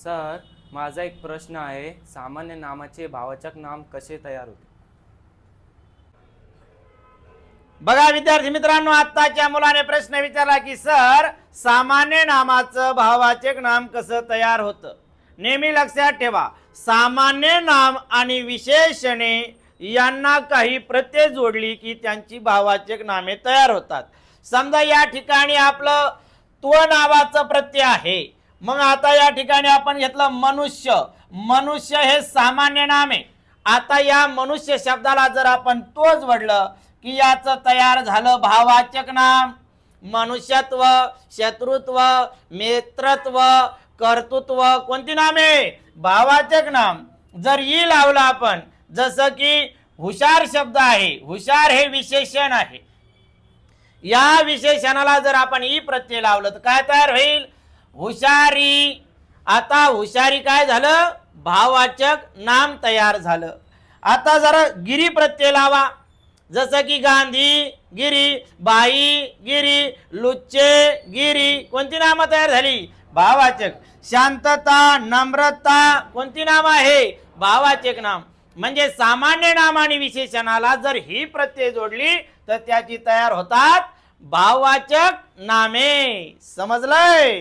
Sir माझा एक प्रश्न आहे. सामान्य नामाचे भावाचक नाम कसे तयार होते? बघा विद्यार्थी मित्रांनो आत्ताच्या मुलाने प्रश्न विचारला की सर सामान्य नामाचं भाववाचक नाम कसं तयार होतं? नेहमी लक्षात ठेवा सामान्य नाम आणि विशेषणे यांना काही प्रत्यय जोडली की त्यांची भाववाचक नामे तयार होतात. समजा या ठिकाणी आपलं तो नावाचं प्रत्यय आहे. मग आता या ठिकाणी आपण घेतलं मनुष्य. मनुष्य हे सामान्य नाम आहे. आता या मनुष्य शब्दाला जर आपण तोच वडलं की याचं तयार झालं भाववाचक नाम. मनुष्यत्व शत्रुत्व मित्रत्व कर्तृत्व कोणती नामे भावाचक नाम. जर ई लावलं आपण जसं की हुशार शब्द आहे हुशार हे विशेषण आहे. या विशेषणाला जर आपण ई प्रत्यय लावलं तर काय तयार होईल? हुशारी. आता हुशारी काय झालं? भाववाचक नाम तयार झालं. आता जरा गिरी प्रत्यय लावा. जसं की गांधी गिरी बाई गिरी लुच्चे गिरी कोणती नामं तयार झाली? भाववाचक शांतता नम्रता कोणती नाम आहे? भाववाचक नाम. म्हणजे सामान्य नाम आणि विशेषणाला जर ही प्रत्यय जोडली तर त्याची तयार होतात भाववाचक नामे. समजलंय?